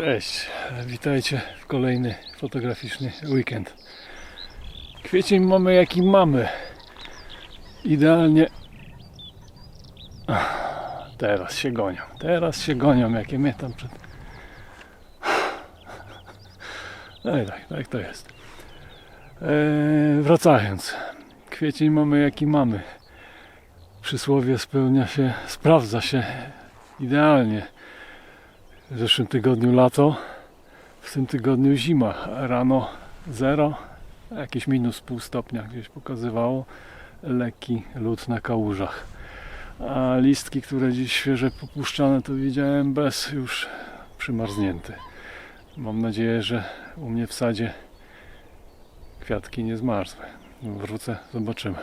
Cześć, witajcie w kolejny fotograficzny weekend. Kwiecień mamy jaki mamy. Idealnie. Teraz się gonią, teraz się gonią, jakie mnie tam przed. No i tak, tak to jest. Eee, wracając, kwiecień mamy jaki mamy. Przysłowie spełnia się, sprawdza się idealnie. W zeszłym tygodniu lato, w tym tygodniu zima. Rano zero, jakieś minus pół stopnia gdzieś pokazywało. Lekki lód na kałużach. A listki, które dziś świeże popuszczane, to widziałem bez już przymarznięty. Mam nadzieję, że u mnie w sadzie kwiatki nie zmarzły. Wrócę, zobaczymy.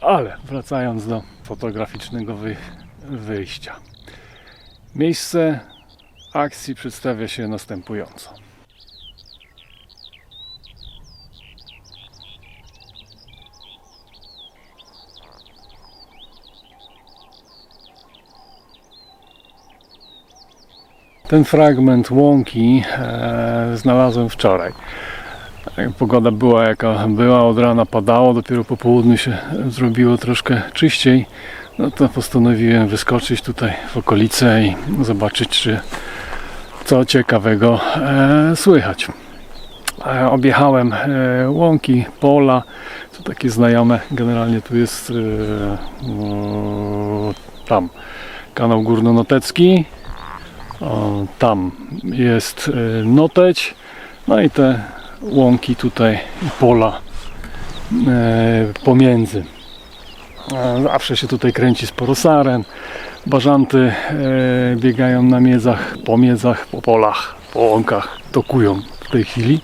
Ale wracając do fotograficznego wy- wyjścia. Miejsce akcji przedstawia się następująco. Ten fragment łąki e, znalazłem wczoraj. Pogoda była jaka była, od rana padało, dopiero po południu się zrobiło troszkę czyściej. No to postanowiłem wyskoczyć tutaj w okolice i zobaczyć, czy co ciekawego e, słychać. E, objechałem e, łąki, pola, to takie znajome. Generalnie tu jest e, o, tam kanał górnonotecki. O, tam jest e, noteć. No i te łąki tutaj pola e, pomiędzy. E, Zawsze się tutaj kręci sporo saren. Bażanty e, biegają na miedzach, po miedzach, po polach, po łąkach, tokują w tej chwili.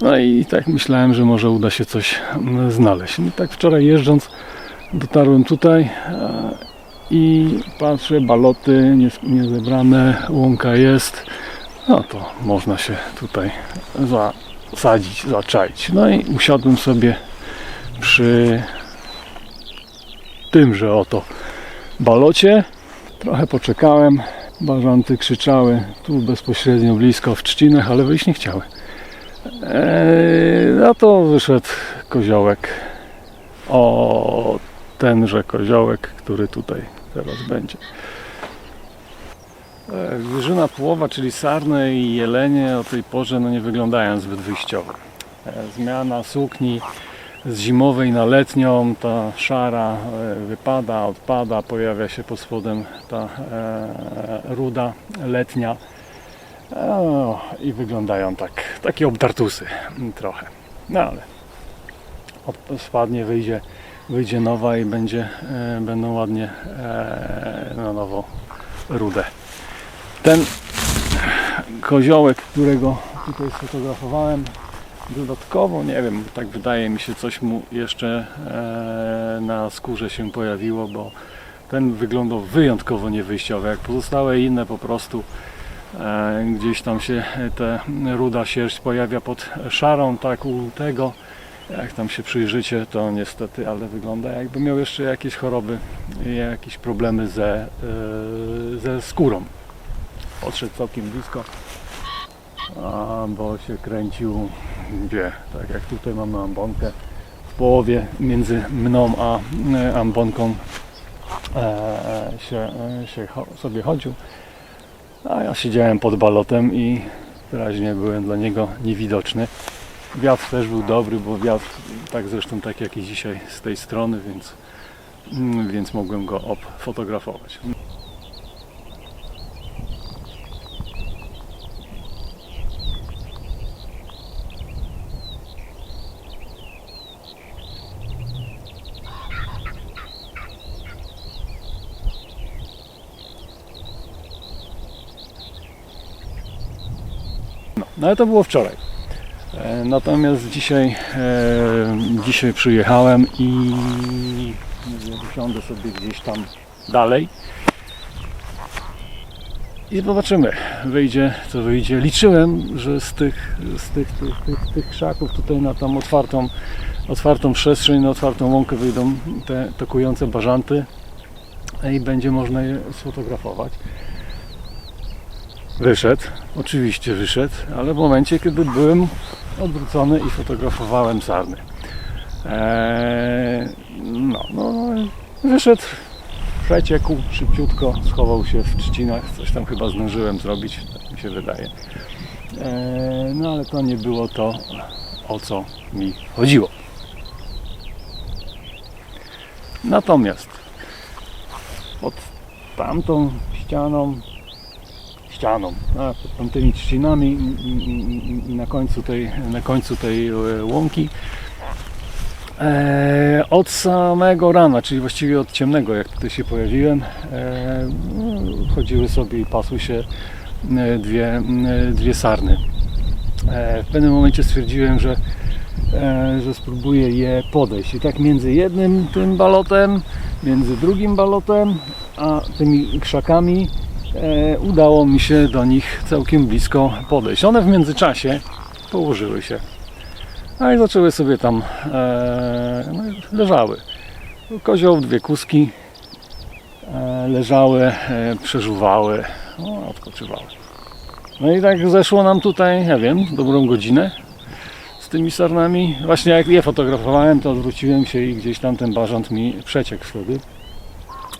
No i tak myślałem, że może uda się coś mm, znaleźć. No, tak wczoraj jeżdżąc dotarłem tutaj e, i patrzę, baloty nie, nie zebrane, łąka jest. No to można się tutaj zasadzić, zaczaić. No i usiadłem sobie przy tymże oto balocie. Trochę poczekałem. Bażanty krzyczały tu bezpośrednio blisko w trzcinach, ale wyjść nie chciały. Eee, to wyszedł koziołek. O tenże koziołek, który tutaj teraz będzie. Zwierzyna połowa, czyli sarny i jelenie o tej porze no nie wyglądają zbyt wyjściowo. E, Zmiana sukni z zimowej na letnią, ta szara e, wypada, odpada, pojawia się pod spodem ta e, ruda letnia o, i wyglądają tak, takie obdartusy trochę. No ale spadnie, wyjdzie, wyjdzie nowa i będzie, e, będą ładnie e, na nowo rude. Ten koziołek, którego tutaj sfotografowałem, Dodatkowo, nie wiem, tak wydaje mi się, coś mu jeszcze e, na skórze się pojawiło, bo ten wyglądał wyjątkowo niewyjściowy. Jak pozostałe inne po prostu e, gdzieś tam się te ruda sierść pojawia pod szarą, tak u tego. Jak tam się przyjrzycie, to niestety, ale wygląda jakby miał jeszcze jakieś choroby jakieś problemy ze, e, ze skórą. Podszedł całkiem blisko, bo się kręcił gdzie, tak jak tutaj mamy ambonkę w połowie między mną a e, ambonką e, się, e, się sobie chodził. A ja siedziałem pod balotem i wyraźnie byłem dla niego niewidoczny. Wiatr też był dobry, bo wiatr tak zresztą tak jak i dzisiaj z tej strony, więc, mm, więc mogłem go obfotografować. No, no ale to było wczoraj. E, Natomiast dzisiaj, e, dzisiaj przyjechałem i usiądę sobie gdzieś tam dalej i zobaczymy, wyjdzie co wyjdzie. Liczyłem, że z tych, z tych, tych, tych, tych krzaków tutaj na tam otwartą, otwartą przestrzeń, na otwartą łąkę wyjdą te tokujące bażanty i będzie można je sfotografować. Wyszedł, oczywiście wyszedł, ale w momencie, kiedy byłem odwrócony i fotografowałem sarny. Eee, no, no, wyszedł, przeciekł szybciutko, schował się w trzcinach, coś tam chyba zdążyłem zrobić, tak mi się wydaje. Eee, no ale to nie było to, o co mi chodziło. Natomiast pod tamtą ścianą, ścianą, a, pod trzcinami i, i, na końcu tej, na końcu tej e, łąki e, od samego rana, czyli właściwie od ciemnego, jak tutaj się pojawiłem, e, chodziły sobie i pasły się e, dwie, e, dwie sarny. E, w pewnym momencie stwierdziłem, że, e, że spróbuję je podejść. I tak między jednym tym balotem, między drugim balotem, a tymi krzakami udało mi się do nich całkiem blisko podejść. One w międzyczasie położyły się. A i zaczęły sobie tam e, no, leżały. Kozioł, dwie kuski e, leżały, e, przeżuwały, no, odpoczywały. No i tak zeszło nam tutaj, nie wiem, dobrą godzinę z tymi sarnami. Właśnie jak je fotografowałem, to odwróciłem się i gdzieś tam ten barząd mi przeciekł wtedy.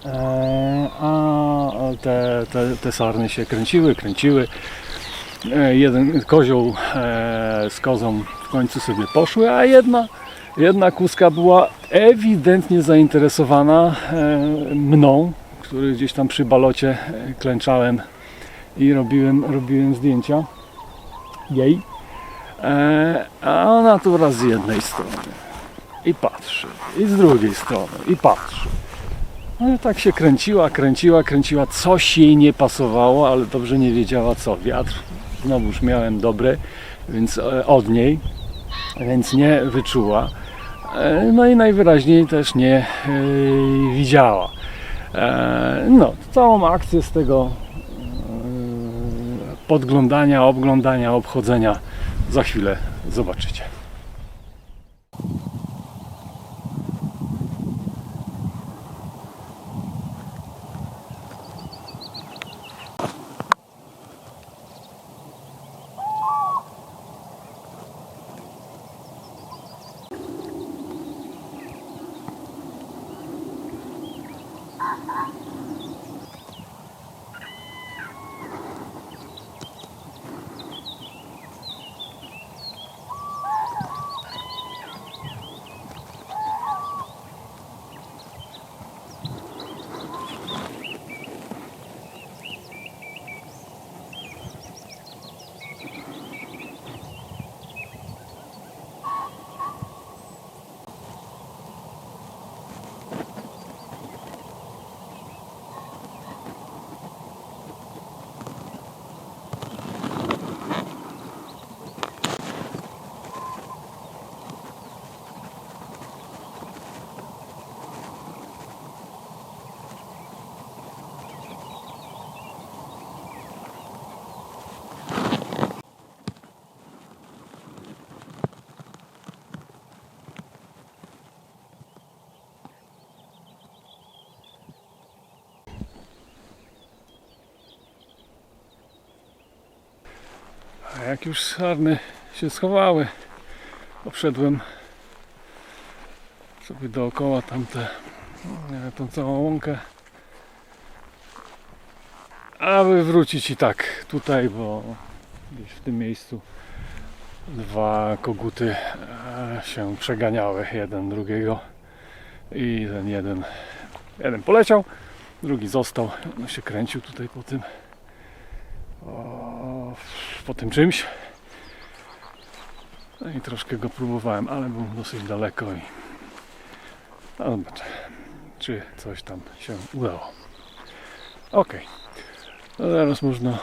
E, a te, te, te sarny się kręciły, kręciły. E, jeden kozioł e, z kozą w końcu sobie poszły, a jedna, jedna kuska była ewidentnie zainteresowana mną, który gdzieś tam przy balocie klęczałem i robiłem, robiłem zdjęcia jej. A ona tu raz z jednej strony i patrzy, i z drugiej strony i patrzy. No i tak się kręciła, kręciła, kręciła. Coś jej nie pasowało, ale dobrze nie wiedziała co. Wiatr znowuż miałem dobry, więc e, od niej, więc nie wyczuła. E, No i najwyraźniej też nie e, widziała. E, No, całą akcję z tego podglądania, obglądania, obchodzenia za chwilę zobaczycie. Jak już sarny się schowały, obszedłem sobie dookoła tamte, e, tą całą łąkę. Aby wrócić i tak tutaj, bo gdzieś w tym miejscu dwa koguty e, się przeganiały jeden drugiego i ten jeden, jeden poleciał, drugi został, no się kręcił tutaj po tym o, po tym czymś. No i troszkę go próbowałem, ale był dosyć daleko i no czy coś tam się udało. Ok. No teraz można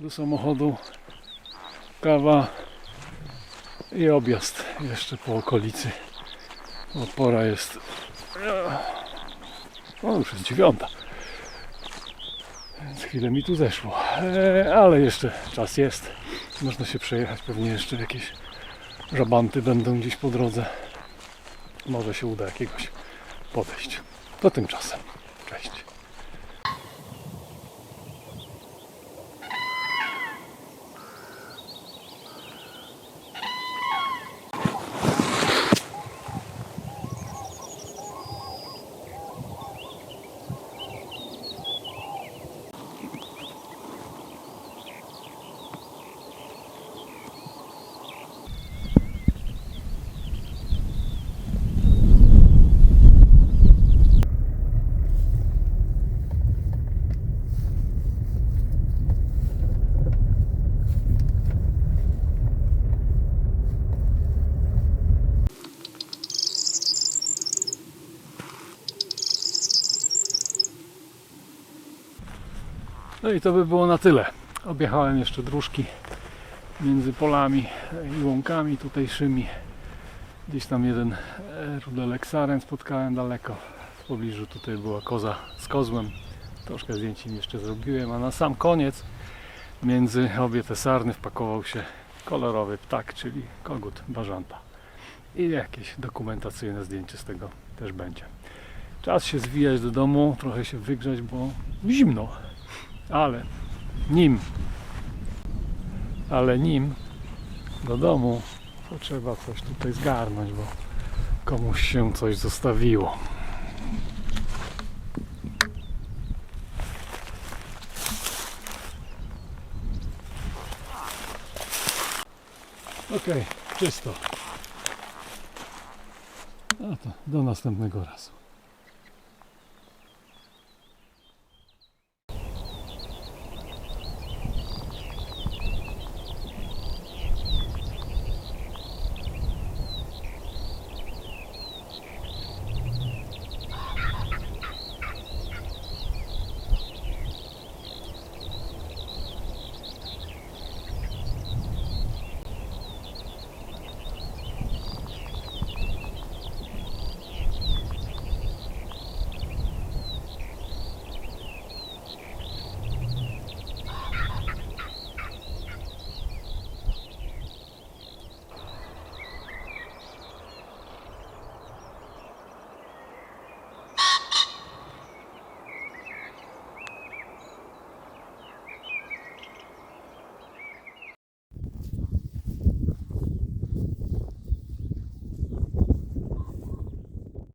do samochodu kawa i objazd jeszcze po okolicy. Bo pora jest. No już jest dziewiąta. Chwilę mi tu zeszło. E, ale jeszcze czas jest. Można się przejechać. Pewnie jeszcze jakieś żabanty będą gdzieś po drodze. Może się uda jakiegoś podejść. To tymczasem. Cześć. No i to by było na tyle. Objechałem jeszcze dróżki między polami i łąkami tutejszymi. Gdzieś tam jeden e, rudelek spotkałem daleko. W pobliżu tutaj była koza z kozłem. Troszkę zdjęć im jeszcze zrobiłem, a na sam koniec między obie te sarny wpakował się kolorowy ptak, czyli kogut bażanta. I jakieś dokumentacyjne zdjęcie z tego też będzie. Czas się zwijać do domu, trochę się wygrzać, bo zimno. Ale nim, ale nim do domu to trzeba coś tutaj zgarnąć, bo komuś się coś zostawiło. Okej, czysto. A to do następnego razu.